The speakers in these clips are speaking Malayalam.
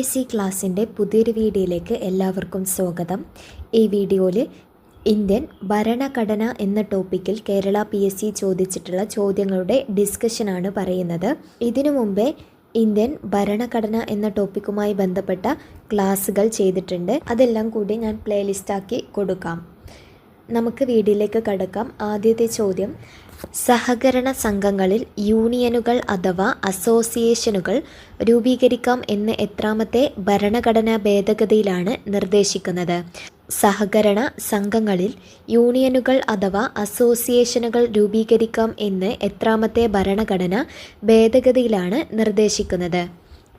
എസ് സി ക്ലാസ്സിന്റെ പുതിയൊരു വീഡിയോയിലേക്ക് എല്ലാവർക്കും സ്വാഗതം. ഈ വീഡിയോയിൽ ഇന്ത്യൻ ഭരണഘടന എന്ന ടോപ്പിക്കിൽ കേരള പി എസ് സി ചോദിച്ചിട്ടുള്ള ചോദ്യങ്ങളുടെ ഡിസ്കഷനാണ് പറയുന്നത്. ഇതിനു മുമ്പേ ഇന്ത്യൻ ഭരണഘടന എന്ന ടോപ്പിക്കുമായി ബന്ധപ്പെട്ട ക്ലാസ്സുകൾ ചെയ്തിട്ടുണ്ട്. അതെല്ലാം കൂടി ഞാൻ പ്ലേലിസ്റ്റാക്കി കൊടുക്കാം. നമുക്ക് വീഡിയോയിലേക്ക് കടക്കാം. ആദ്യത്തെ ചോദ്യം സഹകരണ സംഘങ്ങളിൽ യൂണിയനുകൾ അഥവാ അസോസിയേഷനുകൾ രൂപീകരിക്കാം എന്ന് എത്രാമത്തെ ഭരണഘടനാ ഭേദഗതിയിലാണ് നിർദ്ദേശിക്കുന്നത്. സഹകരണ സംഘങ്ങളിൽ യൂണിയനുകൾ അഥവാ അസോസിയേഷനുകൾ രൂപീകരിക്കാം എന്ന് എത്രാമത്തെ ഭരണഘടന ഭേദഗതിയിലാണ് നിർദ്ദേശിക്കുന്നത്.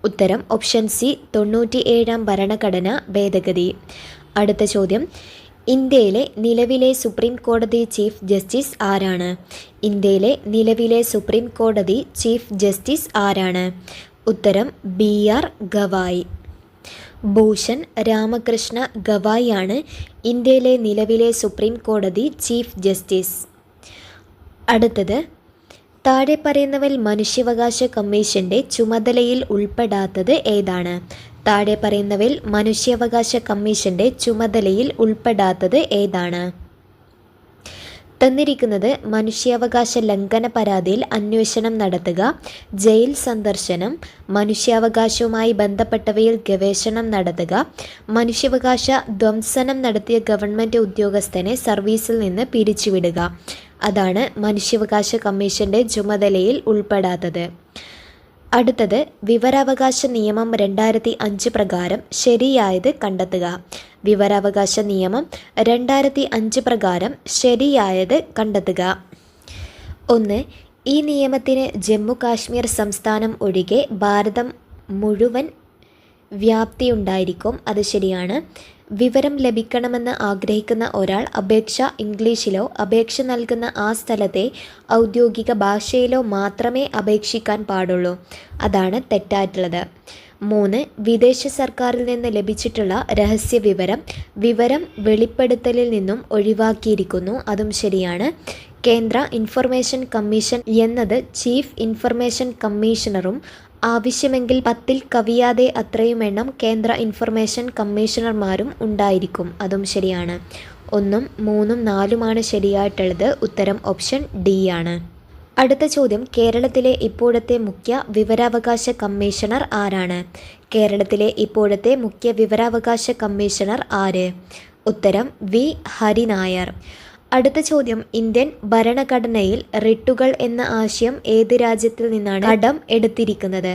ഉത്തരം ഓപ്ഷൻ സി തൊണ്ണൂറ്റി ഏഴാം ഭരണഘടന ഭേദഗതി. അടുത്ത ചോദ്യം ഇന്ത്യയിലെ നിലവിലെ സുപ്രീം കോടതി ചീഫ് ജസ്റ്റിസ് ആരാണ്? ഇന്ത്യയിലെ നിലവിലെ സുപ്രീം കോടതി ചീഫ് ജസ്റ്റിസ് ആരാണ്? ഉത്തരം ബി ആർ ഗവായ്. ഭൂഷൺ രാമകൃഷ്ണ ഗവായ് ആണ് ഇന്ത്യയിലെ നിലവിലെ സുപ്രീം കോടതി ചീഫ് ജസ്റ്റിസ്. അടുത്തത് താഴെ പറയുന്നവൽ മനുഷ്യാവകാശ കമ്മീഷന്റെ ചുമതലയിൽ ഉൾപ്പെടാത്തത് ഏതാണ്? താഴെ പറയുന്നവയിൽ മനുഷ്യാവകാശ കമ്മീഷന്റെ ചുമതലയിൽ ഉൾപ്പെടാത്തത് ഏതാണ്? തന്നിരിക്കുന്നത് മനുഷ്യാവകാശ ലംഘന പരാതിയിൽ അന്വേഷണം നടത്തുക ജയിൽ സന്ദർശനം മനുഷ്യാവകാശവുമായി ബന്ധപ്പെട്ടവയിൽ ഗവേഷണം നടത്തുക മനുഷ്യാവകാശ ധ്വംസനം നടത്തിയ ഗവൺമെന്റ് ഉദ്യോഗസ്ഥനെ സർവീസിൽ നിന്ന് പിരിച്ചുവിടുക. അതാണ് മനുഷ്യാവകാശ കമ്മീഷന്റെ ചുമതലയിൽ ഉൾപ്പെടാത്തത്. അടുത്തത് വിവരാവകാശ നിയമം രണ്ടായിരത്തി അഞ്ച് പ്രകാരം ശരിയായത് കണ്ടെത്തുക. വിവരാവകാശ നിയമം രണ്ടായിരത്തി അഞ്ച് പ്രകാരം ശരിയായത് കണ്ടെത്തുക. ഒന്ന് ഈ നിയമത്തിന് ജമ്മു കാശ്മീർ സംസ്ഥാനം ഒഴികെ ഭാരതം മുഴുവൻ വ്യാപ്തിയുണ്ടായിരിക്കും. അത് ശരിയാണ്. വിവരം ലഭിക്കണമെന്ന് ആഗ്രഹിക്കുന്ന ഒരാൾ അപേക്ഷ ഇംഗ്ലീഷിലോ അപേക്ഷ നൽകുന്ന ആ സ്ഥലത്തെ ഔദ്യോഗിക ഭാഷയിലോ മാത്രമേ അപേക്ഷിക്കാൻ പാടുള്ളൂ. അതാണ് തെറ്റായിട്ടുള്ളത്. മൂന്ന് വിദേശ സർക്കാരിൽ നിന്ന് ലഭിച്ചിട്ടുള്ള രഹസ്യ വിവരം വിവരം വെളിപ്പെടുത്തലിൽ നിന്നും ഒഴിവാക്കിയിരിക്കുന്നു. അതും ശരിയാണ്. കേന്ദ്ര ഇൻഫർമേഷൻ കമ്മീഷൻ എന്നത് ചീഫ് ഇൻഫർമേഷൻ കമ്മീഷണറും ആവശ്യമെങ്കിൽ പത്തിൽ കവിയാതെ അത്രയും എണ്ണം കേന്ദ്ര ഇൻഫർമേഷൻ കമ്മീഷണർമാരും ഉണ്ടായിരിക്കും. അതും ശരിയാണ്. ഒന്നും മൂന്നും നാലുമാണ് ശരിയായിട്ടുള്ളത്. ഉത്തരം ഓപ്ഷൻ ഡി ആണ്. അടുത്ത ചോദ്യം കേരളത്തിലെ ഇപ്പോഴത്തെ മുഖ്യ വിവരാവകാശ കമ്മീഷണർ ആരാണ്? കേരളത്തിലെ ഇപ്പോഴത്തെ മുഖ്യ വിവരാവകാശ കമ്മീഷണർ ആര്? ഉത്തരം വി. ഹരിനായർ. അടുത്ത ചോദ്യം. ഇന്ത്യൻ ഭരണഘടനയിൽ റിട്ടുകൾ എന്ന ആശയം ഏത് രാജ്യത്തിൽ നിന്നാണ് കടം എടുത്തിരിക്കുന്നത്?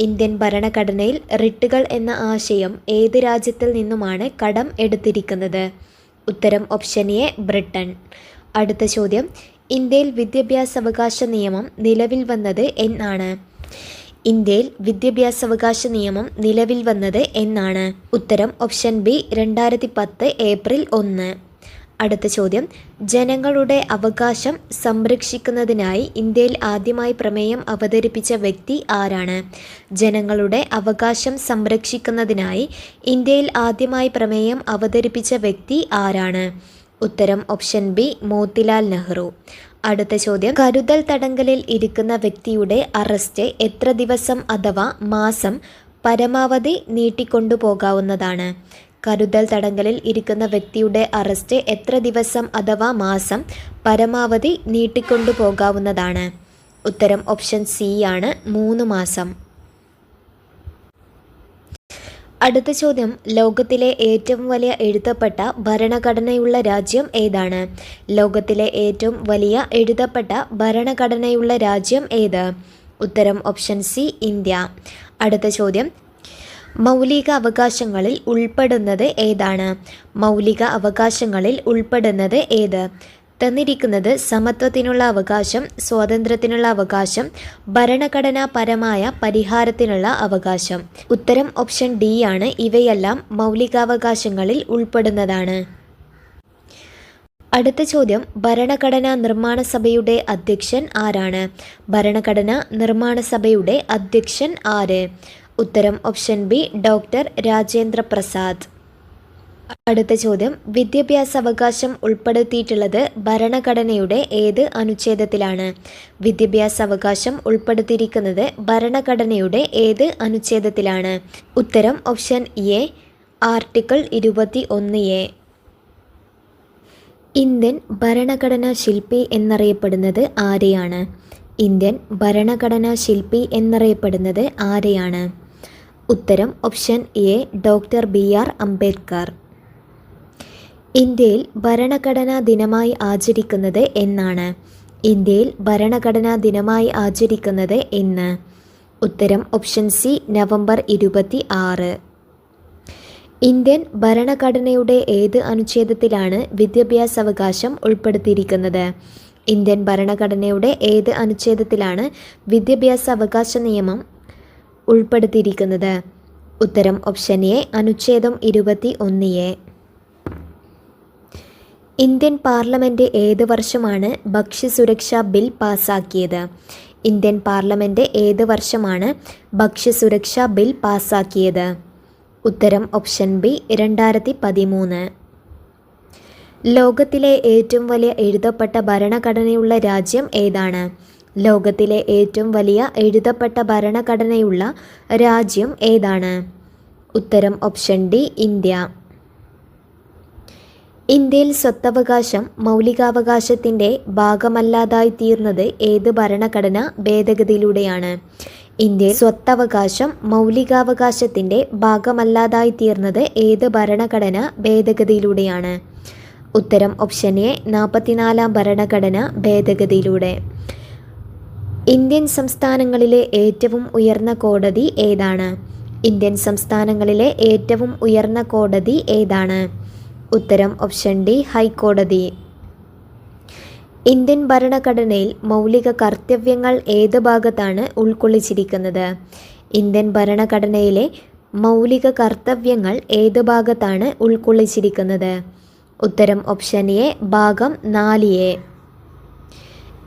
ഇന്ത്യൻ ഭരണഘടനയിൽ റിട്ടുകൾ എന്ന ആശയം ഏത് രാജ്യത്തിൽ നിന്നുമാണ് കടം എടുത്തിരിക്കുന്നത്? ഉത്തരം ഓപ്ഷൻ എ ബ്രിട്ടൻ. അടുത്ത ചോദ്യം. ഇന്ത്യയിൽ വിദ്യാഭ്യാസാവകാശ നിയമം നിലവിൽ വന്നത് എന്നാണ് ഇന്ത്യയിൽ വിദ്യാഭ്യാസാവകാശ നിയമം നിലവിൽ വന്നത് എന്നാണ് ഉത്തരം ഓപ്ഷൻ ബി രണ്ടായിരത്തി പത്ത് ഏപ്രിൽ ഒന്ന്. അടുത്ത ചോദ്യം. ജനങ്ങളുടെ അവകാശം സംരക്ഷിക്കുന്നതിനായി ഇന്ത്യയിൽ ആദ്യമായി പ്രമേയം അവതരിപ്പിച്ച വ്യക്തി ആരാണ്? ജനങ്ങളുടെ അവകാശം സംരക്ഷിക്കുന്നതിനായി ഇന്ത്യയിൽ ആദ്യമായി പ്രമേയം അവതരിപ്പിച്ച വ്യക്തി ആരാണ്? ഉത്തരം ഓപ്ഷൻ ബി മോത്തിലാൽ നെഹ്റു. അടുത്ത ചോദ്യം. കരുതൽ തടങ്കലിൽ ഇരിക്കുന്ന വ്യക്തിയുടെ അറസ്റ്റ് എത്ര ദിവസം അഥവാ മാസം പരമാവധി നീട്ടിക്കൊണ്ടുപോകാവുന്നതാണ്? കരുതൽ തടങ്കലിൽ ഇരിക്കുന്ന വ്യക്തിയുടെ അറസ്റ്റ് എത്ര ദിവസം അഥവാ മാസം പരമാവധി നീട്ടിക്കൊണ്ടുപോകാവുന്നതാണ്. ഉത്തരം ഓപ്ഷൻ സി ആണ് മൂന്ന് മാസം. അടുത്ത ചോദ്യം ലോകത്തിലെ ഏറ്റവും വലിയ എഴുതപ്പെട്ട ഭരണഘടനയുള്ള രാജ്യം ഏതാണ്? ലോകത്തിലെ ഏറ്റവും വലിയ എഴുതപ്പെട്ട ഭരണഘടനയുള്ള രാജ്യം ഏത്? ഉത്തരം ഓപ്ഷൻ സി ഇന്ത്യ. അടുത്ത ചോദ്യം മൗലിക അവകാശങ്ങളിൽ ഉൾപ്പെടുന്നത് ഏതാണ്? മൗലിക അവകാശങ്ങളിൽ ഉൾപ്പെടുന്നത് ഏത്? തന്നിരിക്കുന്നത് സമത്വത്തിനുള്ള അവകാശം സ്വാതന്ത്ര്യത്തിനുള്ള അവകാശം ഭരണഘടനാപരമായ പരിഹാരത്തിനുള്ള അവകാശം. ഉത്തരം ഓപ്ഷൻ ഡി ആണ്. ഇവയെല്ലാം മൗലികാവകാശങ്ങളിൽ ഉൾപ്പെടുന്നതാണ്. അടുത്ത ചോദ്യം ഭരണഘടനാ നിർമ്മാണ സഭയുടെ അധ്യക്ഷൻ ആരാണ്? ഭരണഘടനാ നിർമ്മാണ സഭയുടെ അധ്യക്ഷൻ ആര്? ഉത്തരം option B doctor Rajendra Prasad അടുത്ത ചോദ്യം വിദ്യാഭ്യാസ അവകാശം ഉൾപ്പെടുത്തിയിട്ടുള്ളത് ഭരണഘടനയുടെ ഏത് അനുച്ഛേദത്തിലാണ്? വിദ്യാഭ്യാസ അവകാശം ഉൾപ്പെടുത്തിയിരിക്കുന്നത് ഭരണഘടനയുടെ ഏത് അനുച്ഛേദത്തിലാണ്? ഉത്തരം ഓപ്ഷൻ എ ആർട്ടിക്കിൾ ഇരുപത്തി ഒന്ന് എ. ഇന്ത്യൻ ഭരണഘടനാ ശില്പി എന്നറിയപ്പെടുന്നത് ആരെയാണ്? ഇന്ത്യൻ ഭരണഘടനാ ശില്പി എന്നറിയപ്പെടുന്നത് ആരെയാണ്? ഉത്തരം option A doctor B R Ambedkar. ഇന്ത്യയിൽ ഭരണഘടനാ ദിനമായി ആചരിക്കുന്നത് എന്നാണ്. ഇന്ത്യയിൽ ഭരണഘടനാ ദിനമായി ആചരിക്കുന്നത് എന്ന്. ഉത്തരം ഓപ്ഷൻ സി നവംബർ ഇരുപത്തി ആറ്. ഇന്ത്യൻ ഭരണഘടനയുടെ ഏത് അനുച്ഛേദത്തിലാണ് വിദ്യാഭ്യാസാവകാശം ഉൾപ്പെടുത്തിയിരിക്കുന്നത്? ഇന്ത്യൻ ഭരണഘടനയുടെ ഏത് അനുച്ഛേദത്തിലാണ് വിദ്യാഭ്യാസ അവകാശ നിയമം ഉൾപ്പെടുത്തിയിരിക്കുന്നത്. ഉത്തരം ഓപ്ഷൻ എ അനുച്ഛേദം ഇരുപത്തി ഒന്ന് എ ഇന്ത്യൻ പാർലമെന്റ് ഏത് വർഷമാണ് ഭക്ഷ്യസുരക്ഷാ ബിൽ പാസാക്കിയത്? ഇന്ത്യൻ പാർലമെന്റ് ഏത് വർഷമാണ് ഭക്ഷ്യസുരക്ഷാ ബിൽ പാസാക്കിയത്? ഉത്തരം ഓപ്ഷൻ ബി രണ്ടായിരത്തി പതിമൂന്ന് ലോകത്തിലെ ഏറ്റവും വലിയ എഴുതപ്പെട്ട ഭരണഘടനയുള്ള രാജ്യം ഏതാണ്? ലോകത്തിലെ ഏറ്റവും വലിയ എഴുതപ്പെട്ട ഭരണഘടനയുള്ള രാജ്യം ഏതാണ്? ഉത്തരം ഓപ്ഷൻ ഡി ഇന്ത്യ. ഇന്ത്യയിൽ സ്വത്തവകാശം മൗലികാവകാശത്തിന്റെ ഭാഗമല്ലാതായി തീർന്നത് ഏത് ഭരണഘടന ഭേദഗതിയിലൂടെയാണ്? ഇന്ത്യയിൽ സ്വത്തവകാശം മൗലികാവകാശത്തിന്റെ ഭാഗമല്ലാതായി തീർന്നത് ഏത് ഭരണഘടന ഭേദഗതിയിലൂടെയാണ്? ഉത്തരം ഓപ്ഷൻ എ നാൽപ്പത്തിനാലാം ഭരണഘടന ഭേദഗതിയിലൂടെ. ഇന്ത്യൻ സംസ്ഥാനങ്ങളിലെ ഏറ്റവും ഉയർന്ന കോടതി ഏതാണ്? ഇന്ത്യൻ സംസ്ഥാനങ്ങളിലെ ഏറ്റവും ഉയർന്ന കോടതി ഏതാണ്? ഉത്തരം ഓപ്ഷൻ ഡി ഹൈക്കോടതി. ഇന്ത്യൻ ഭരണഘടനയിൽ മൗലിക കർത്തവ്യങ്ങൾ ഏത് ഭാഗത്താണ് ഉൾക്കൊള്ളിച്ചിരിക്കുന്നത്? ഇന്ത്യൻ ഭരണഘടനയിലെ മൗലിക കർത്തവ്യങ്ങൾ ഏത് ഭാഗത്താണ് ഉൾക്കൊള്ളിച്ചിരിക്കുന്നത്? ഉത്തരം ഓപ്ഷൻ എ ഭാഗം നാല് എ.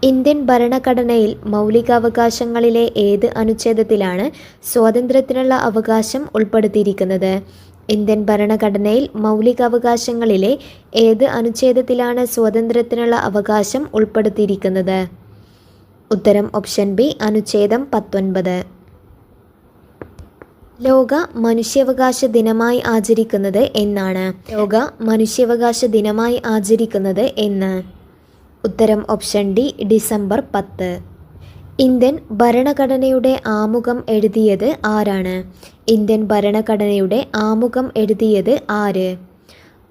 ഇന്ത്യൻ ഭരണഘടനയിൽ മൗലികാവകാശങ്ങളിലെ ഏത് അനുച്ഛേദത്തിലാണ് സ്വാതന്ത്ര്യത്തിനുള്ള അവകാശം ഉൾപ്പെടുത്തിയിരിക്കുന്നത്? ഇന്ത്യൻ ഭരണഘടനയിൽ മൗലികാവകാശങ്ങളിലെ ഏത് അനുച്ഛേദത്തിലാണ് സ്വാതന്ത്ര്യത്തിനുള്ള അവകാശം ഉൾപ്പെടുത്തിയിരിക്കുന്നത്? ഉത്തരം ഓപ്ഷൻ ബി അനുച്ഛേദം പത്തൊൻപത്. ലോക മനുഷ്യാവകാശ ദിനമായി ആചരിക്കുന്നത് എന്നാണ്. ലോക മനുഷ്യാവകാശ ദിനമായി ആചരിക്കുന്നത് എന്ന്. ഉത്തരം ഓപ്ഷൻ ഡി ഡിസംബർ പത്ത്. ഇന്ത്യൻ ഭരണഘടനയുടെ ആമുഖം എഴുതിയത് ആരാണ്? ഇന്ത്യൻ ഭരണഘടനയുടെ ആമുഖം എഴുതിയത് ആര്?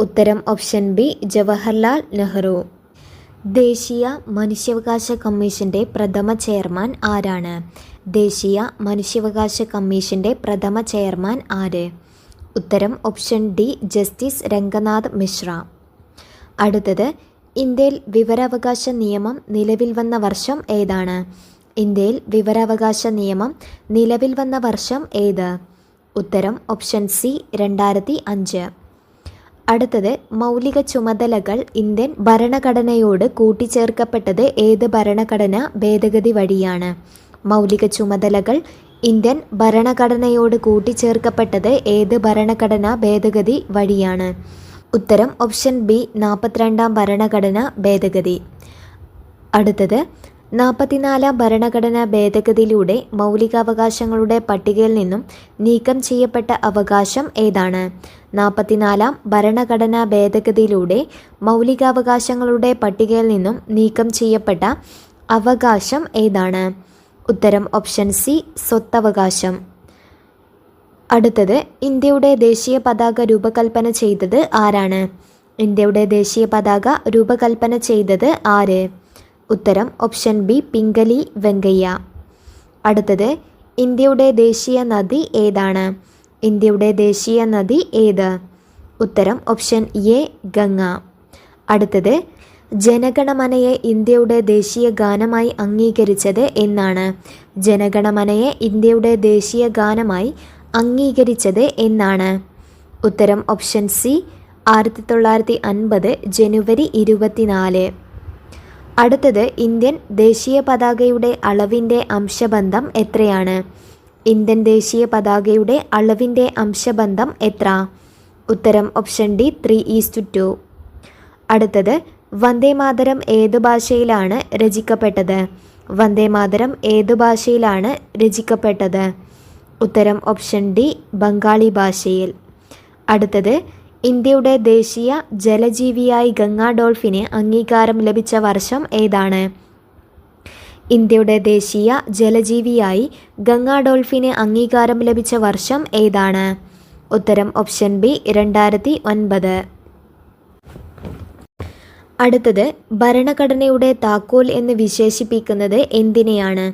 ഉത്തരം ഓപ്ഷൻ ബി ജവഹർലാൽ നെഹ്റു. ദേശീയ മനുഷ്യാവകാശ കമ്മീഷന്റെ പ്രഥമ ചെയർമാൻ ആരാണ്? ദേശീയ മനുഷ്യാവകാശ കമ്മീഷന്റെ പ്രഥമ ചെയർമാൻ ആര്? ഉത്തരം option D justice Ranganath Mishra. അടുത്തത് ഇന്ത്യയിൽ വിവരാവകാശ നിയമം നിലവിൽ വന്ന വർഷം ഏതാണ്? ഇന്ത്യയിൽ വിവരാവകാശ നിയമം നിലവിൽ വന്ന വർഷം ഏത്? ഉത്തരം ഓപ്ഷൻ സി രണ്ടായിരത്തി അഞ്ച്. അടുത്തത് മൗലിക ചുമതലകൾ ഇന്ത്യൻ ഭരണഘടനയോട് കൂട്ടിച്ചേർക്കപ്പെട്ടത് ഏത് ഭരണഘടന ഭേദഗതി വഴിയാണ്? മൗലിക ചുമതലകൾ ഇന്ത്യൻ ഭരണഘടനയോട് കൂട്ടിച്ചേർക്കപ്പെട്ടത് ഏത് ഭരണഘടന ഭേദഗതി വഴിയാണ്? ഉത്തരം ഓപ്ഷൻ ബി നാൽപ്പത്തിരണ്ടാം ഭരണഘടന ഭേദഗതി. അടുത്തത് നാൽപ്പത്തിനാലാം ഭരണഘടനാ ഭേദഗതിയിലൂടെ മൗലികാവകാശങ്ങളുടെ പട്ടികയിൽ നിന്നും നീക്കം ചെയ്യപ്പെട്ട അവകാശം ഏതാണ്? നാൽപ്പത്തിനാലാം ഭരണഘടനാ ഭേദഗതിയിലൂടെ മൗലികാവകാശങ്ങളുടെ പട്ടികയിൽ നിന്നും നീക്കം ചെയ്യപ്പെട്ട അവകാശം ഏതാണ്? ഉത്തരം ഓപ്ഷൻ സി സ്വത്തവകാശം. അടുത്തത് ഇന്ത്യയുടെ ദേശീയ പതാക രൂപകൽപ്പന ചെയ്തത് ആരാണ്? ഇന്ത്യയുടെ ദേശീയ പതാക രൂപകൽപ്പന ചെയ്തത് ആര്? ഉത്തരം ഓപ്ഷൻ ബി പിംഗലി വെങ്കയ്യ. അടുത്തത് ഇന്ത്യയുടെ ദേശീയ നദി ഏതാണ്? ഇന്ത്യയുടെ ദേശീയ നദി ഏത്? ഉത്തരം ഓപ്ഷൻ എ ഗംഗ. അടുത്തത് ജനഗണമനയെ ഇന്ത്യയുടെ ദേശീയ ഗാനമായി അംഗീകരിച്ചത് എന്നാണ്. ജനഗണമനയെ ഇന്ത്യയുടെ ദേശീയ ഗാനമായി അംഗീകരിച്ചത് എന്നാണ്. ഉത്തരം ഓപ്ഷൻ സി ആയിരത്തി തൊള്ളായിരത്തി അൻപത് ജനുവരി ഇരുപത്തിനാല്. അടുത്തത് ഇന്ത്യൻ ദേശീയ പതാകയുടെ അളവിന്റെ അംശബന്ധം എത്രയാണ്? ഇന്ത്യൻ ദേശീയ പതാകയുടെ അളവിന്റെ അംശബന്ധം എത്ര? ഉത്തരം option D three is to two. അടുത്തത് വന്ദേ മാതരം ഏതു ഭാഷയിലാണ് രചിക്കപ്പെട്ടത്? വന്ദേ മാതരം ഏതു ഭാഷയിലാണ് രചിക്കപ്പെട്ടത്? ഉത്തരം ഓപ്ഷൻ ഡി ബംഗാളി ഭാഷയിൽ. അടുത്തത് ഇന്ത്യയുടെ ദേശീയ ജലജീവിയായി ഗംഗാ ഡോൾഫിന് അംഗീകാരം ലഭിച്ച വർഷം ഏതാണ്? ഇന്ത്യയുടെ ദേശീയ ജലജീവിയായി ഗംഗാ ഡോൾഫിന് അംഗീകാരം ലഭിച്ച വർഷം ഏതാണ്? ഉത്തരം ഓപ്ഷൻ ബി രണ്ടായിരത്തി ഒൻപത് അടുത്തത് ഭരണഘടനയുടെ താക്കോൽ എന്ന് വിശേഷിപ്പിക്കുന്നത് എന്തിനെയാണ്?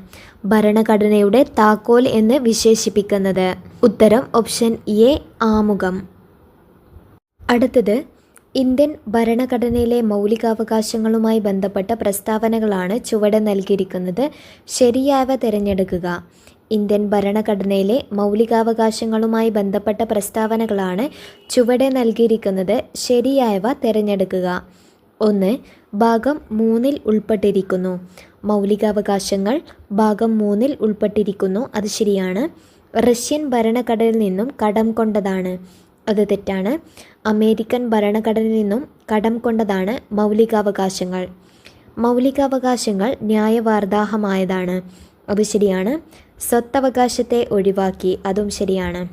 ഭരണഘടനയുടെ താക്കോൽ എന്ന് വിശേഷിപ്പിക്കുന്നത്. ഉത്തരം ഓപ്ഷൻ എ ആമുഖം. അടുത്തത് ഇന്ത്യൻ ഭരണഘടനയിലെ മൗലികാവകാശങ്ങളുമായി ബന്ധപ്പെട്ട പ്രസ്താവനകളാണ് ചുവടെ നൽകിയിരിക്കുന്നത്. ശരിയായവ തിരഞ്ഞെടുക്കുക. ഇന്ത്യൻ ഭരണഘടനയിലെ മൗലികാവകാശങ്ങളുമായി ബന്ധപ്പെട്ട പ്രസ്താവനകളാണ് ചുവടെ നൽകിയിരിക്കുന്നത്. ശരിയായവ തിരഞ്ഞെടുക്കുക. ഒന്ന് ഭാഗം മൂന്നിൽ ഉൾപ്പെട്ടിരിക്കുന്നു. മൗലികാവകാശങ്ങൾ ഭാഗം മൂന്നിൽ ഉൾപ്പെട്ടിരിക്കുന്നു. അത് ശരിയാണ്. റഷ്യൻ ഭരണഘടനയിൽ നിന്നും കടം കൊണ്ടതാണ്. അത് തെറ്റാണ്. അമേരിക്കൻ ഭരണഘടനയിൽ നിന്നും കടം കൊണ്ടതാണ് മൗലികാവകാശങ്ങൾ. മൗലികാവകാശങ്ങൾ ന്യായവാർദാഹമായതാണ് അത് ശരിയാണ്. സ്വത്തവകാശത്തെ ഒഴിവാക്കി. അതും ശരിയാണ്.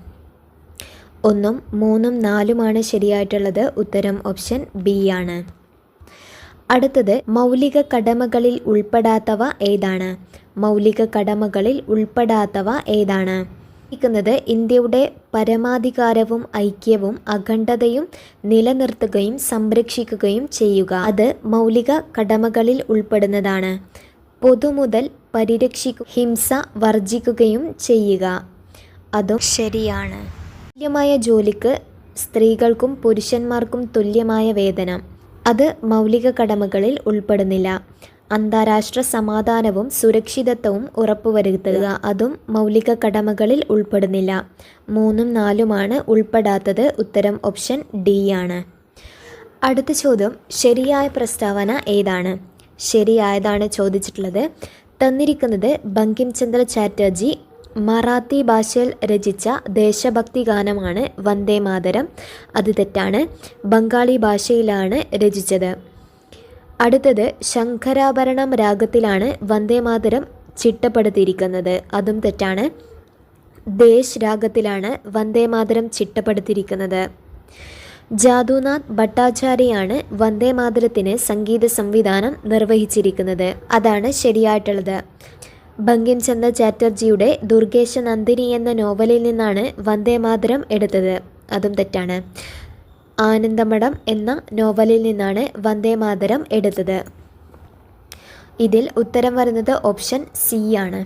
ഒന്നും മൂന്നും നാലുമാണ് ശരിയായിട്ടുള്ളത്. ഉത്തരം ഓപ്ഷൻ ബി ആണ്. അടുത്തത് മൗലിക കടമകളിൽ ഉൾപ്പെടാത്തവ ഏതാണ്? മൗലിക കടമകളിൽ ഉൾപ്പെടാത്തവ ഏതാണ്? ിക്കുന്നത് ഇന്ത്യയുടെ പരമാധികാരവും ഐക്യവും അഖണ്ഡതയും നിലനിർത്തുകയും സംരക്ഷിക്കുകയും ചെയ്യുക. അത് മൗലിക കടമകളിൽ ഉൾപ്പെടുന്നതാണ്. പൊതുമുതൽ പരിരക്ഷിക്കു ഹിംസ വർജിക്കുകയും ചെയ്യുക. അതും ശരിയാണ്. തുല്യമായ ജോലിക്ക് സ്ത്രീകൾക്കും പുരുഷന്മാർക്കും തുല്യമായ വേതനം. അത് മൗലിക കടമകളിൽ ഉൾപ്പെടുന്നില്ല. അന്താരാഷ്ട്ര സമാധാനവും സുരക്ഷിതത്വവും ഉറപ്പുവരുത്തുക അതും മൗലിക കടമകളിൽ ഉൾപ്പെടുന്നില്ല. മൂന്നും നാലുമാണ് ഉൾപ്പെടാത്തത് ഉത്തരം ഓപ്ഷൻ ഡി ആണ്. അടുത്ത ചോദ്യം ശരിയായ പ്രസ്താവന ഏതാണ്? ശരിയായതാണ് ചോദിച്ചിട്ടുള്ളത് തന്നിരിക്കുന്നത് ബങ്കിം ചന്ദ്ര ചാറ്റർജി മറാത്തി ഭാഷയിൽ രചിച്ച ദേശഭക്തി ഗാനമാണ് വന്ദേ മാതരം. അത് തെറ്റാണ്. ബംഗാളി ഭാഷയിലാണ് രചിച്ചത്. അടുത്തത് ശങ്കരാഭരണം രാഗത്തിലാണ് വന്ദേ മാതരം ചിട്ടപ്പെടുത്തിയിരിക്കുന്നത്. അതും തെറ്റാണ്. ദേശ് രാഗത്തിലാണ് വന്ദേ മാതരം ചിട്ടപ്പെടുത്തിയിരിക്കുന്നത്. ജാദുനാഥ് ഭട്ടാചാര്യയാണ് വന്ദേമാതരത്തിന് സംഗീത സംവിധാനം നിർവഹിച്ചിരിക്കുന്നത്. അതാണ് ശരിയായിട്ടുള്ളത്. ബങ്കിം ചന്ദ ചാറ്റർജിയുടെ ദുർഗേശ നന്ദിനി എന്ന നോവലിൽ നിന്നാണ് വന്ദേമാതരം എടുത്തത്. അതും തെറ്റാണ്. ആനന്ദമഠം എന്ന നോവലിൽ നിന്നാണ് വന്ദേ മാതരം എടുത്തത്. ഇതിൽ ഉത്തരം വരുന്നത് ഓപ്ഷൻ സി ആണ്.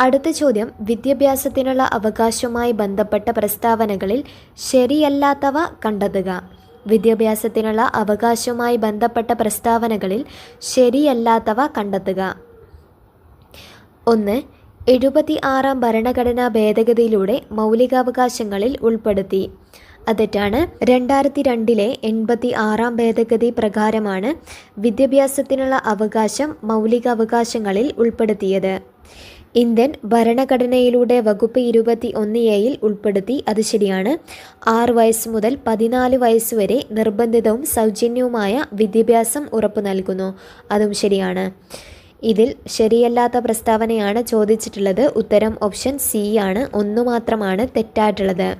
അടുത്ത ചോദ്യം വിദ്യാഭ്യാസത്തിനുള്ള അവകാശവുമായി ബന്ധപ്പെട്ട പ്രസ്താവനകളിൽ ശരിയല്ലാത്തവ കണ്ടെത്തുക. വിദ്യാഭ്യാസത്തിനുള്ള അവകാശവുമായി ബന്ധപ്പെട്ട പ്രസ്താവനകളിൽ ശരിയല്ലാത്തവ കണ്ടെത്തുക. ഒന്ന് എഴുപത്തി ആറാം ഭരണഘടനാ ഭേദഗതിയിലൂടെ മൗലികാവകാശങ്ങളിൽ ഉൾപ്പെടുത്തി. അതെറ്റാണ് രണ്ടായിരത്തി രണ്ടിലെ എൺപത്തി ആറാം ഭേദഗതി പ്രകാരമാണ് വിദ്യാഭ്യാസത്തിനുള്ള അവകാശം മൗലികാവകാശങ്ങളിൽ ഉൾപ്പെടുത്തിയത്. ഇന്ത്യൻ ഭരണഘടനയിലൂടെ വകുപ്പ് ഇരുപത്തി ഒന്ന് എയിൽ ഉൾപ്പെടുത്തി. അത് ശരിയാണ് ആറ് വയസ്സ് മുതൽ പതിനാല് വയസ്സ് വരെ നിർബന്ധിതവും സൗജന്യവുമായ വിദ്യാഭ്യാസം ഉറപ്പു നൽകുന്നു. അതും ശരിയാണ്. ഇതിൽ ശരിയല്ലാത്ത പ്രസ്താവനയാണ് ചോദിച്ചിട്ടുള്ളത്. ഉത്തരം ഓപ്ഷൻ സി ആണ്. ഒന്നു മാത്രമാണ് തെറ്റായിട്ടുള്ളത്.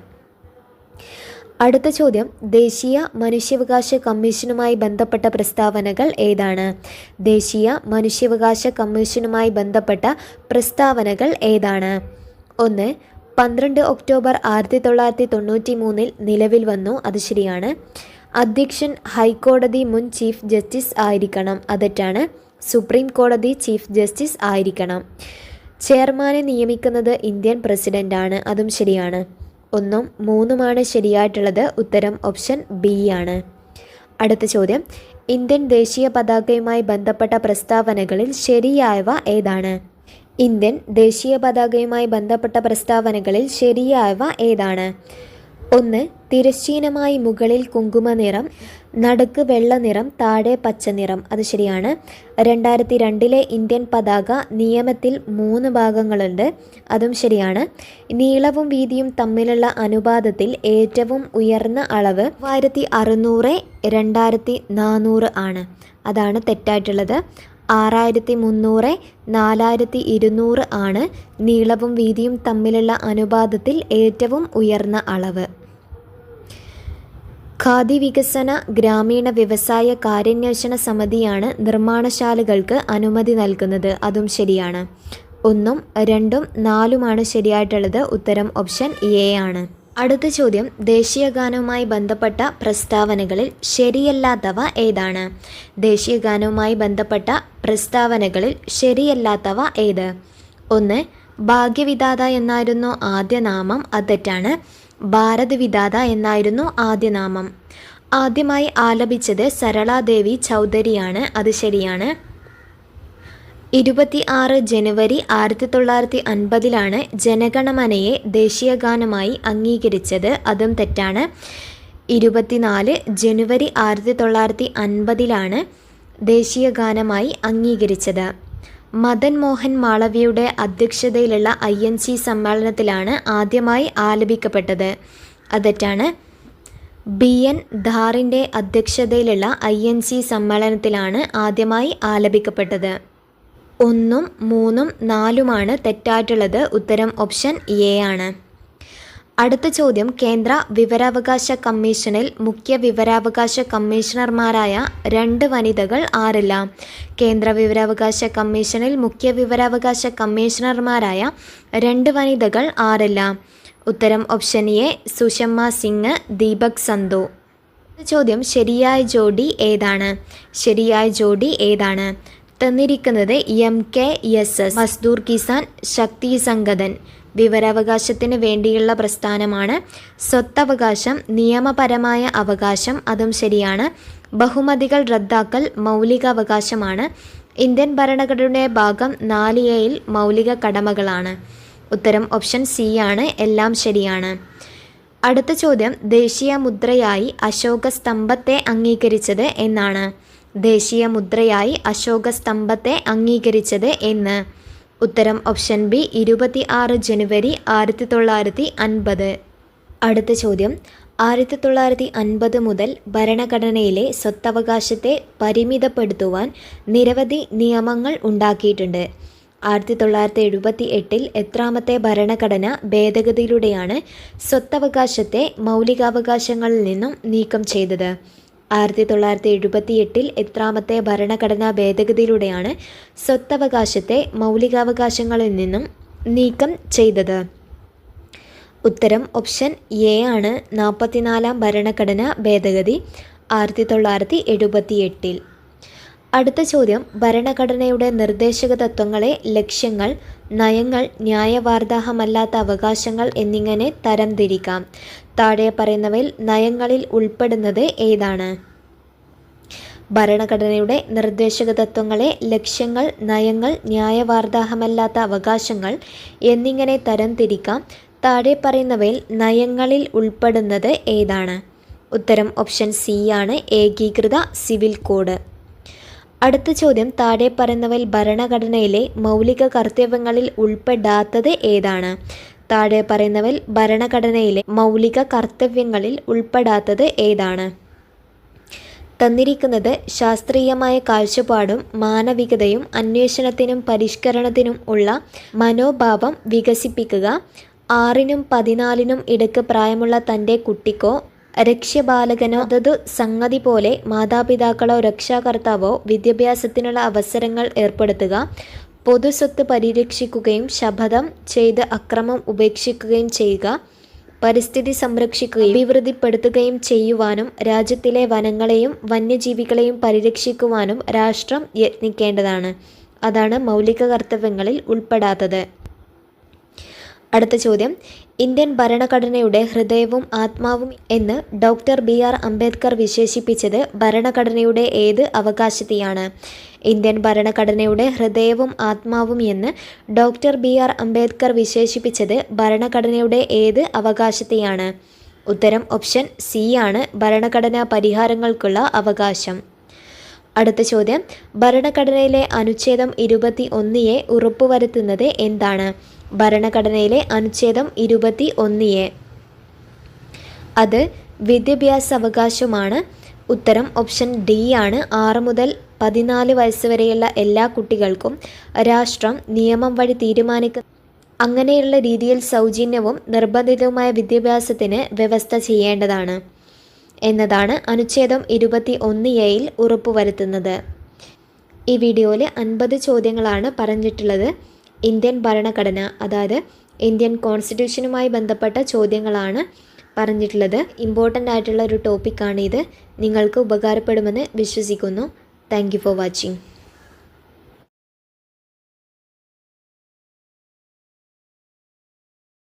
അടുത്ത ചോദ്യം. ദേശീയ മനുഷ്യാവകാശ കമ്മീഷനുമായി ബന്ധപ്പെട്ട പ്രസ്താവനകൾ ഏതാണ്? ദേശീയ മനുഷ്യാവകാശ കമ്മീഷനുമായി ബന്ധപ്പെട്ട പ്രസ്താവനകൾ ഏതാണ്? ഒന്ന് പന്ത്രണ്ട് ഒക്ടോബർ ആയിരത്തി തൊള്ളായിരത്തി തൊണ്ണൂറ്റി മൂന്നിൽ നിലവിൽ വന്നു. അത് ശരിയാണ്. അധ്യക്ഷൻ ഹൈക്കോടതി മുൻ ചീഫ് ജസ്റ്റിസ് ആയിരിക്കണം. അതെറ്റാണ്. സുപ്രീം കോടതി ചീഫ് ജസ്റ്റിസ് ആയിരിക്കണം. ചെയർമാനെ നിയമിക്കുന്നത് ഇന്ത്യൻ പ്രസിഡന്റാണ് അതും ശരിയാണ്. ഒന്നും മൂന്നുമാണ് ശരിയായിട്ടുള്ളത്. ഉത്തരം ഓപ്ഷൻ ബി ആണ്. അടുത്ത ചോദ്യം. ഇന്ത്യൻ ദേശീയ പതാകയുമായി ബന്ധപ്പെട്ട പ്രസ്താവനകളിൽ ശരിയായവ ഏതാണ്? ഇന്ത്യൻ ദേശീയ പതാകയുമായി ബന്ധപ്പെട്ട പ്രസ്താവനകളിൽ ശരിയായവ ഏതാണ്? ഒന്ന് തിരശ്ചീനമായി മുകളിൽ കുങ്കുമ നിറം നടുക്ക് വെള്ള നിറം താഴെ പച്ച നിറം. അത് ശരിയാണ്. രണ്ടായിരത്തി രണ്ടിലെ ഇന്ത്യൻ പതാക നിയമത്തിൽ മൂന്ന് ഭാഗങ്ങളുണ്ട്. അതും ശരിയാണ്. നീളവും വീതിയും തമ്മിലുള്ള അനുപാതത്തിൽ ഏറ്റവും ഉയർന്ന അളവ് മൂവായിരത്തി അറുന്നൂറ് രണ്ടായിരത്തി നാനൂറ് ആണ്. അതാണ് തെറ്റായിട്ടുള്ളത്. ആറായിരത്തി മുന്നൂറ് നാലായിരത്തി ഇരുന്നൂറ് ആണ് നീളവും വീതിയും തമ്മിലുള്ള അനുപാതത്തിൽ ഏറ്റവും ഉയർന്ന അളവ്. ഖാദി വികസന ഗ്രാമീണ വ്യവസായ കാര്യന്വേഷണ സമിതിയാണ് നിർമ്മാണശാലകൾക്ക് അനുമതി നൽകുന്നത്. അതും ശരിയാണ്. ഒന്നും രണ്ടും നാലുമാണ് ശരിയായിട്ടുള്ളത്. ഉത്തരം ഓപ്ഷൻ എ ആണ്. അടുത്ത ചോദ്യം ദേശീയ ഗാനവുമായി ബന്ധപ്പെട്ട പ്രസ്താവനകളിൽ ശരിയല്ലാത്തവ ഏതാണ്? ദേശീയ ഗാനവുമായി ബന്ധപ്പെട്ട പ്രസ്താവനകളിൽ ശരിയല്ലാത്തവ ഏത്? ഒന്ന് ഭാഗ്യവിധാത എന്നായിരുന്നു ആദ്യ നാമം. അത് തെറ്റാണ്. ഭാരതവിധാത എന്നായിരുന്നു ആദ്യനാമം ആദ്യമായി ആലപിച്ചത് സരളാദേവി ചൗധരിയാണ്. അത് ശരിയാണ്. ഇരുപത്തി ആറ് ജനുവരി ആയിരത്തി തൊള്ളായിരത്തി അൻപതിലാണ് ജനഗണമനയെ ദേശീയഗാനമായി അംഗീകരിച്ചത്. അതും തെറ്റാണ്. ഇരുപത്തിനാല് ജനുവരി ആയിരത്തി തൊള്ളായിരത്തി അൻപതിലാണ് ദേശീയഗാനമായി അംഗീകരിച്ചത്. മദൻ മോഹൻ മാളവിയുടെ അധ്യക്ഷതയിലുള്ള ഐ എൻ സി സമ്മേളനത്തിലാണ് ആദ്യമായി ആലപിക്കപ്പെട്ടത്. അതറ്റാണ് തെറ്റാണ് ബി എൻ ധാറിന്റെ അധ്യക്ഷതയിലുള്ള ഐ എൻ സി സമ്മേളനത്തിലാണ് ആദ്യമായി ആലപിക്കപ്പെട്ടത്. ഒന്നും മൂന്നും നാലുമാണ് തെറ്റായിട്ടുള്ളത് ഉത്തരം ഓപ്ഷൻ എ ആണ്. അടുത്ത ചോദ്യം. കേന്ദ്ര വിവരാവകാശ കമ്മീഷനിൽ മുഖ്യ വിവരാവകാശ കമ്മീഷണർമാരായ രണ്ട് വനിതകൾ ആരല്ല? കേന്ദ്ര വിവരാവകാശ കമ്മീഷനിൽ മുഖ്യ വിവരാവകാശ കമ്മീഷണർമാരായ രണ്ട് വനിതകൾ ആരല്ല? ഉത്തരം ഓപ്ഷൻ എ സുഷമ്മ സിംഗ് ദീപക് സന്തു ചോദ്യം ശരിയായ ജോഡി ഏതാണ്? ശരിയായ ജോഡി ഏതാണ്? തന്നിരിക്കുന്നത് M K S S Mazdoor Kisan Shakti Sangathan. വിവരാവകാശത്തിന് വേണ്ടിയുള്ള പ്രസ്ഥാനമാണ്. സ്വത്തവകാശം നിയമപരമായ അവകാശം അതും ശരിയാണ്. ബഹുമതികൾ റദ്ദാക്കൽ മൗലികാവകാശമാണ്. ഇന്ത്യൻ ഭരണഘടനയുടെ ഭാഗം നാല് എയിൽ മൗലിക കടമകളാണ്. ഉത്തരം ഓപ്ഷൻ സി ആണ്. എല്ലാം ശരിയാണ്. അടുത്ത ചോദ്യം ദേശീയ മുദ്രയായി അശോക സ്തംഭത്തെ അംഗീകരിച്ചത് എന്നാണ്. ദേശീയ മുദ്രയായി അശോക സ്തംഭത്തെ അംഗീകരിച്ചത് എന്ന്. ഉത്തരം ഓപ്ഷൻ ബി ഇരുപത്തി ആറ് ജനുവരി ആയിരത്തി തൊള്ളായിരത്തി അൻപത് അടുത്ത ചോദ്യം ആയിരത്തി തൊള്ളായിരത്തി അൻപത് മുതൽ ഭരണഘടനയിലെ സ്വത്തവകാശത്തെ പരിമിതപ്പെടുത്തുവാൻ നിരവധി നിയമങ്ങൾ ഉണ്ടാക്കിയിട്ടുണ്ട്. ആയിരത്തി തൊള്ളായിരത്തി എഴുപത്തി എട്ടിൽ എത്രാമത്തെ ഭരണഘടന ഭേദഗതിയിലൂടെയാണ് സ്വത്തവകാശത്തെ മൗലികാവകാശങ്ങളിൽ നിന്നും നീക്കം ചെയ്തത്. ആയിരത്തി തൊള്ളായിരത്തി എഴുപത്തി എട്ടിൽ എത്രാമത്തെ ഭരണഘടനാ ഭേദഗതിയിലൂടെയാണ് സ്വത്തവകാശത്തെ മൗലികാവകാശങ്ങളിൽ നിന്നും നീക്കം ചെയ്തത്. ഉത്തരം ഓപ്ഷൻ എ ആണ്. നാൽപ്പത്തിനാലാം ഭരണഘടനാ ഭേദഗതി ആയിരത്തി തൊള്ളായിരത്തി എഴുപത്തി എട്ടിൽ അടുത്ത ചോദ്യം. ഭരണഘടനയുടെ നിർദ്ദേശക തത്വങ്ങളെ ലക്ഷ്യങ്ങൾ നയങ്ങൾ ന്യായവാർദാഹമല്ലാത്ത അവകാശങ്ങൾ എന്നിങ്ങനെ തരംതിരിക്കാം. താഴെ പറയുന്നവയിൽ നയങ്ങളിൽ ഉൾപ്പെടുന്നത് ഏതാണ്? ഭരണഘടനയുടെ നിർദ്ദേശക തത്വങ്ങളെ ലക്ഷ്യങ്ങൾ നയങ്ങൾ ന്യായവാർദാഹമല്ലാത്ത അവകാശങ്ങൾ എന്നിങ്ങനെ തരംതിരിക്കാം. താഴെ പറയുന്നവയിൽ നയങ്ങളിൽ ഉൾപ്പെടുന്നത് ഏതാണ്? ഉത്തരം ഓപ്ഷൻ സി ആണ്. ഏകീകൃത സിവിൽ കോഡ്. അടുത്ത ചോദ്യം താഴെ പറയുന്നവയിൽ ഭരണഘടനയിലെ മൗലിക കർത്തവ്യങ്ങളിൽ ഉൾപ്പെടാത്തത് ഏതാണ്? താഴെ പറയുന്നവയിൽ ഭരണഘടനയിലെ മൗലിക കർത്തവ്യങ്ങളിൽ ഉൾപ്പെടാത്തത് ഏതാണ്? തന്നിരിക്കുന്നത് ശാസ്ത്രീയമായ കാഴ്ചപ്പാടും മാനവികതയും അന്വേഷണത്തിനും പരിഷ്കരണത്തിനും ഉള്ള മനോഭാവം വികസിപ്പിക്കുക. ആറിനും പതിനാലിനും ഇടയ്ക്ക് പ്രായമുള്ള തന്റെ കുട്ടിക്കോ രക്ഷ്യബാലകനോ അതതു സംഗതി പോലെ മാതാപിതാക്കളോ രക്ഷാകർത്താവോ വിദ്യാഭ്യാസത്തിനുള്ള അവസരങ്ങൾ ഏർപ്പെടുത്തുക. പൊതുസ്വത്ത് പരിരക്ഷിക്കുകയും ശപഥം ചെയ്ത് അക്രമം ഉപേക്ഷിക്കുകയും ചെയ്യുക. പരിസ്ഥിതി സംരക്ഷിക്കുകയും അഭിവൃദ്ധിപ്പെടുത്തുകയും ചെയ്യുവാനും രാജ്യത്തിലെ വനങ്ങളെയും വന്യജീവികളെയും പരിരക്ഷിക്കുവാനും രാഷ്ട്രം യത്നിക്കേണ്ടതാണ്. അതാണ് മൗലിക കർത്തവ്യങ്ങളിൽ ഉൾപ്പെടാത്തത്. അടുത്ത ചോദ്യം. ഇന്ത്യൻ ഭരണഘടനയുടെ ഹൃദയവും ആത്മാവും എന്ന് ഡോക്ടർ ബി ആർ അംബേദ്കർ വിശേഷിപ്പിച്ചത് ഭരണഘടനയുടെ ഏത് അവകാശത്തെയാണ്? ഇന്ത്യൻ ഭരണഘടനയുടെ ഹൃദയവും ആത്മാവും എന്ന് ഡോക്ടർ ബി ആർ അംബേദ്കർ വിശേഷിപ്പിച്ചത് ഭരണഘടനയുടെ ഏത് അവകാശത്തെയാണ്? ഉത്തരം ഓപ്ഷൻ സി ആണ്. ഭരണഘടനാ പരിഹാരങ്ങൾക്കുള്ള അവകാശം. അടുത്ത ചോദ്യം. ഭരണഘടനയിലെ അനുച്ഛേദം ഇരുപത്തി ഒന്നിയെ ഉറപ്പുവരുത്തുന്നത് എന്താണ്? ഭരണഘടനയിലെ അനുച്ഛേദം ഇരുപത്തി എ അത് വിദ്യാഭ്യാസ അവകാശമാണ് ഉത്തരം ഓപ്ഷൻ ഡി ആണ്. ആറ് മുതൽ പതിനാല് വയസ്സ് വരെയുള്ള എല്ലാ കുട്ടികൾക്കും രാഷ്ട്രം നിയമം വഴി തീരുമാനിക്കുന്ന അങ്ങനെയുള്ള രീതിയിൽ സൗജന്യവും നിർബന്ധിതവുമായ വിദ്യാഭ്യാസത്തിന് വ്യവസ്ഥ ചെയ്യേണ്ടതാണ് എന്നതാണ് അനുച്ഛേദം ഇരുപത്തി ഒന്ന് എയിൽ ഉറപ്പുവരുത്തുന്നത്. ഈ വീഡിയോയിൽ അൻപത് ചോദ്യങ്ങളാണ് പറഞ്ഞിട്ടുള്ളത്. ഇന്ത്യൻ ഭരണഘടന അതായത് ഇന്ത്യൻ കോൺസ്റ്റിറ്റ്യൂഷനുമായി ബന്ധപ്പെട്ട ചോദ്യങ്ങളാണ് പറഞ്ഞിട്ടുള്ളത്. ഇമ്പോർട്ടന്റ് ആയിട്ടുള്ള ഒരു ടോപ്പിക്കാണ് ഇത് നിങ്ങൾക്ക് ഉപകാരപ്പെടുമെന്ന് വിശ്വസിക്കുന്നു. Thank for watching.